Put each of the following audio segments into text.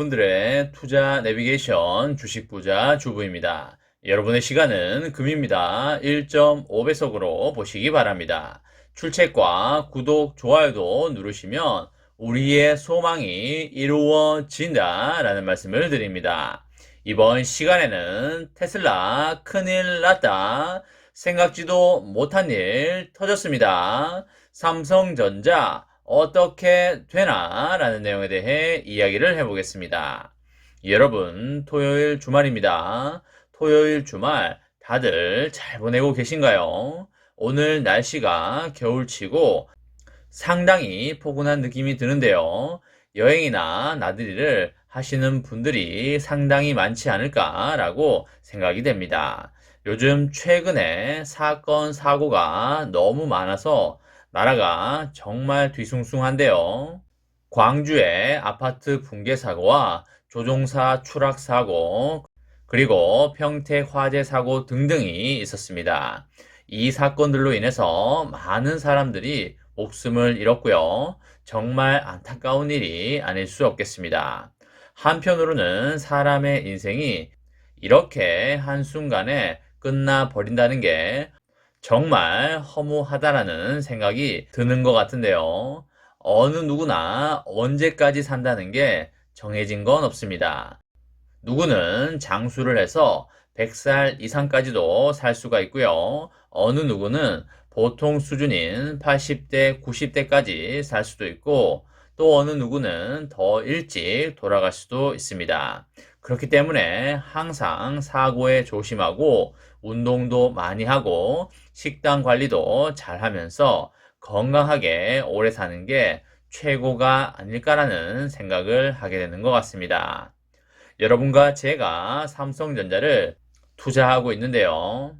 여러분들의 투자 내비게이션 주식 부자 주부입니다. 여러분의 시간은 금입니다. 1.5배속으로 보시기 바랍니다. 출첵과 구독, 좋아요도 누르시면 우리의 소망이 이루어진다 라는 말씀을 드립니다. 이번 시간에는 테슬라 큰일 났다. 생각지도 못한 일 터졌습니다. 삼성전자 어떻게 되나? 라는 내용에 대해 이야기를 해보겠습니다. 여러분, 토요일 주말입니다. 토요일 주말 다들 잘 보내고 계신가요? 오늘 날씨가 겨울치고 상당히 포근한 느낌이 드는데요. 여행이나 나들이를 하시는 분들이 상당히 많지 않을까라고 생각이 됩니다. 요즘 최근에 사건, 사고가 너무 많아서 나라가 정말 뒤숭숭한데요. 광주의 아파트 붕괴 사고와 조종사 추락 사고, 그리고 평택 화재 사고 등등이 있었습니다. 이 사건들로 인해서 많은 사람들이 목숨을 잃었고요. 정말 안타까운 일이 아닐 수 없겠습니다. 한편으로는 사람의 인생이 이렇게 한순간에 끝나 버린다는 게 정말 허무하다라는 생각이 드는 것 같은데요. 어느 누구나 언제까지 산다는 게 정해진 건 없습니다. 누구는 장수를 해서 100살 이상까지도 살 수가 있고요. 어느 누구는 보통 수준인 80대, 90대까지 살 수도 있고, 또 어느 누구는 더 일찍 돌아갈 수도 있습니다. 그렇기 때문에 항상 사고에 조심하고 운동도 많이 하고 식단 관리도 잘 하면서 건강하게 오래 사는 게 최고가 아닐까라는 생각을 하게 되는 것 같습니다. 여러분과 제가 삼성전자를 투자하고 있는데요.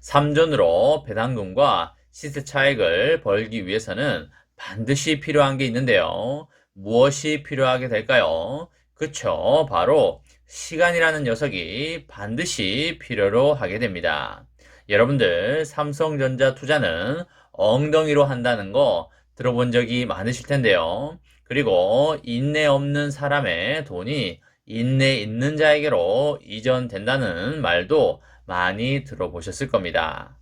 삼전으로 배당금과 시세 차익을 벌기 위해서는 반드시 필요한 게 있는데요. 무엇이 필요하게 될까요? 그쵸. 바로 시간이라는 녀석이 반드시 필요로 하게 됩니다. 여러분들 삼성전자 투자는 엉덩이로 한다는 거 들어본 적이 많으실 텐데요. 그리고 인내 없는 사람의 돈이 인내 있는 자에게로 이전된다는 말도 많이 들어보셨을 겁니다.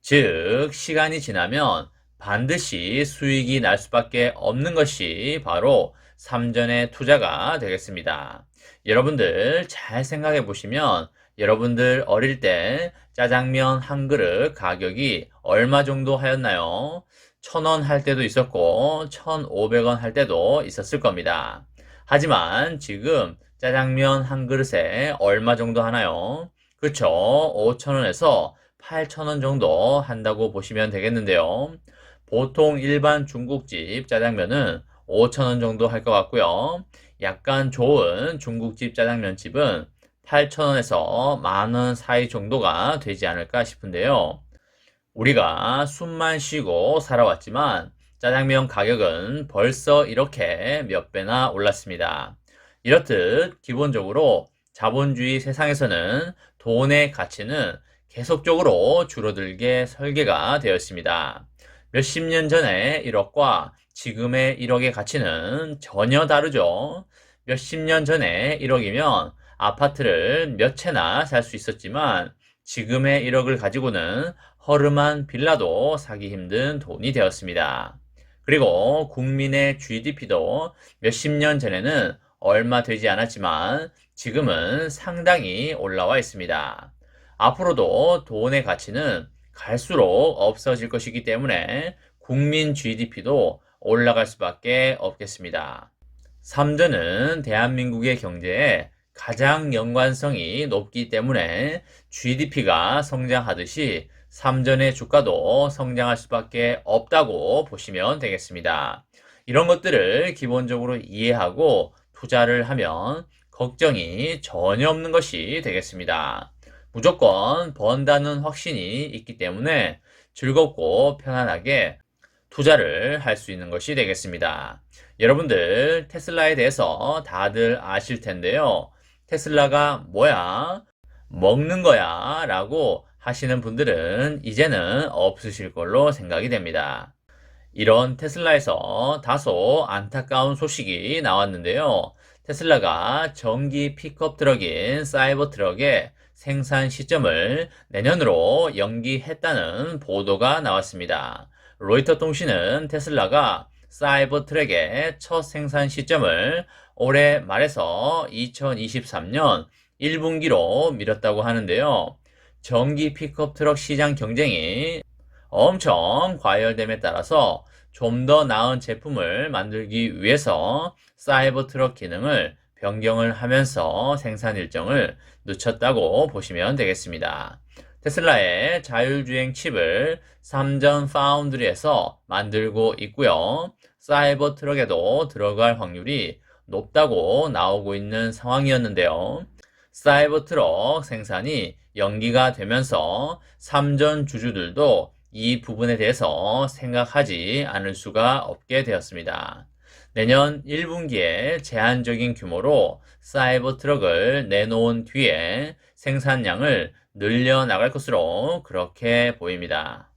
즉, 시간이 지나면 반드시 수익이 날 수밖에 없는 것이 바로 삼전의 투자가 되겠습니다. 여러분들 잘 생각해 보시면 여러분들 어릴 때 짜장면 한 그릇 가격이 얼마 정도 하였나요? 천 원 할 때도 있었고, 천 오백 원 할 때도 있었을 겁니다. 하지만 지금 짜장면 한 그릇에 얼마 정도 하나요? 그쵸? 5천원에서 8천원 정도 한다고 보시면 되겠는데요. 보통 일반 중국집 짜장면은 5천원 정도 할 것 같고요. 약간 좋은 중국집 짜장면집은 8,000원에서 만원 사이 정도가 되지 않을까 싶은데요. 우리가 숨만 쉬고 살아왔지만 짜장면 가격은 벌써 이렇게 몇 배나 올랐습니다. 이렇듯 기본적으로 자본주의 세상에서는 돈의 가치는 계속적으로 줄어들게 설계가 되었습니다. 몇십 년 전의 1억과 지금의 1억의 가치는 전혀 다르죠. 몇십 년 전에 1억이면 아파트를 몇 채나 살 수 있었지만 지금의 1억을 가지고는 허름한 빌라도 사기 힘든 돈이 되었습니다. 그리고 국민의 GDP도 몇십 년 전에는 얼마 되지 않았지만 지금은 상당히 올라와 있습니다. 앞으로도 돈의 가치는 갈수록 없어질 것이기 때문에 국민 GDP도 올라갈 수밖에 없겠습니다. 삼전은 대한민국의 경제에 가장 연관성이 높기 때문에 GDP가 성장하듯이 삼전의 주가도 성장할 수밖에 없다고 보시면 되겠습니다. 이런 것들을 기본적으로 이해하고 투자를 하면 걱정이 전혀 없는 것이 되겠습니다. 무조건 번다는 확신이 있기 때문에 즐겁고 편안하게 투자를 할 수 있는 것이 되겠습니다. 여러분들 테슬라에 대해서 다들 아실 텐데요. 테슬라가 뭐야? 먹는 거야? 라고 하시는 분들은 이제는 없으실 걸로 생각이 됩니다. 이런 테슬라에서 다소 안타까운 소식이 나왔는데요. 테슬라가 전기 픽업 트럭인 사이버 트럭의 생산 시점을 내년으로 연기했다는 보도가 나왔습니다. 로이터 통신은 테슬라가 사이버 트랙의 첫 생산 시점을 올해 말에서 2023년 1분기로 미뤘다고 하는데요. 전기 픽업 트럭 시장 경쟁이 엄청 과열됨에 따라서 좀 더 나은 제품을 만들기 위해서 사이버 트럭 기능을 변경을 하면서 생산 일정을 늦췄다고 보시면 되겠습니다. 테슬라의 자율주행 칩을 삼전 파운드리에서 만들고 있고요. 사이버 트럭에도 들어갈 확률이 높다고 나오고 있는 상황이었는데요. 사이버 트럭 생산이 연기가 되면서 삼전 주주들도 이 부분에 대해서 생각하지 않을 수가 없게 되었습니다. 내년 1분기에 제한적인 규모로 사이버 트럭을 내놓은 뒤에 생산량을 늘려나갈 것으로 그렇게 보입니다.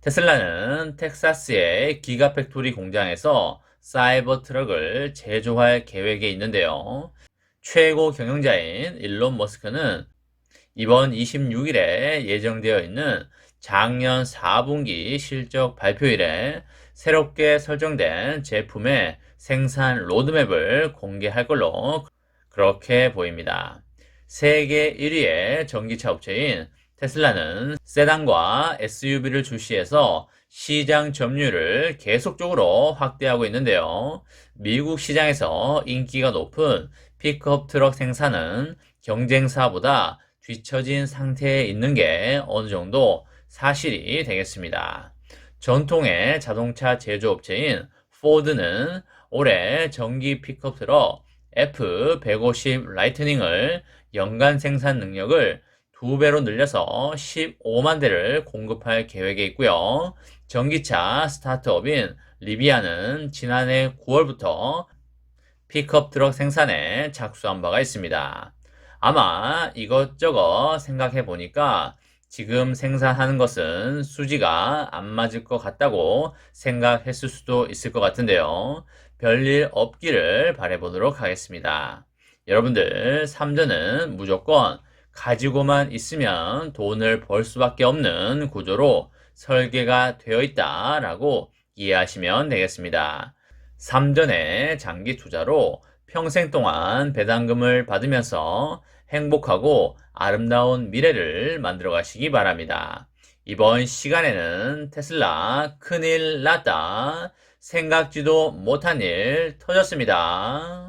테슬라는 텍사스의 기가팩토리 공장에서 사이버 트럭을 제조할 계획에 있는데요. 최고 경영자인 일론 머스크는 이번 26일에 예정되어 있는 작년 4분기 실적 발표일에 새롭게 설정된 제품의 생산 로드맵을 공개할 걸로 그렇게 보입니다. 세계 1위의 전기차 업체인 테슬라는 세단과 SUV를 출시해서 시장 점유율을 계속적으로 확대하고 있는데요. 미국 시장에서 인기가 높은 픽업 트럭 생산은 경쟁사보다 뒤처진 상태에 있는 게 어느 정도 사실이 되겠습니다. 전통의 자동차 제조업체인 포드는 올해 전기 픽업 트럭 F150 라이트닝을 연간 생산 능력을 두 배로 늘려서 15만 대를 공급할 계획에 있고요. 전기차 스타트업인 리비아는 지난해 9월부터 픽업 트럭 생산에 작수한 바가 있습니다. 아마 이것저것 생각해 보니까 지금 생산하는 것은 수지가 안 맞을 것 같다고 생각했을 수도 있을 것 같은데요. 별일 없기를 바라보도록 하겠습니다. 여러분들, 삼전은 무조건 가지고만 있으면 돈을 벌 수밖에 없는 구조로 설계가 되어 있다라고 이해하시면 되겠습니다. 삼전의 장기 투자로 평생 동안 배당금을 받으면서 행복하고 아름다운 미래를 만들어 가시기 바랍니다. 이번 시간에는 테슬라 큰일 났다. 생각지도 못한 일 터졌습니다.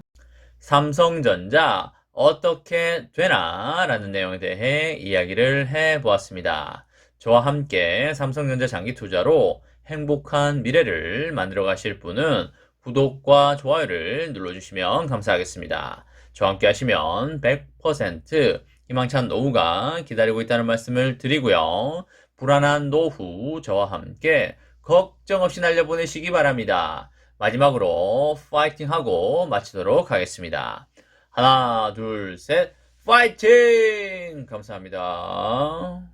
삼성전자 어떻게 되나? 라는 내용에 대해 이야기를 해 보았습니다. 저와 함께 삼성전자 장기 투자로 행복한 미래를 만들어 가실 분은 구독과 좋아요를 눌러주시면 감사하겠습니다. 저와 함께 하시면 100% 희망찬 노후가 기다리고 있다는 말씀을 드리고요. 불안한 노후 저와 함께 걱정 없이 날려보내시기 바랍니다. 마지막으로 파이팅하고 마치도록 하겠습니다. 하나, 둘, 셋, 파이팅! 감사합니다.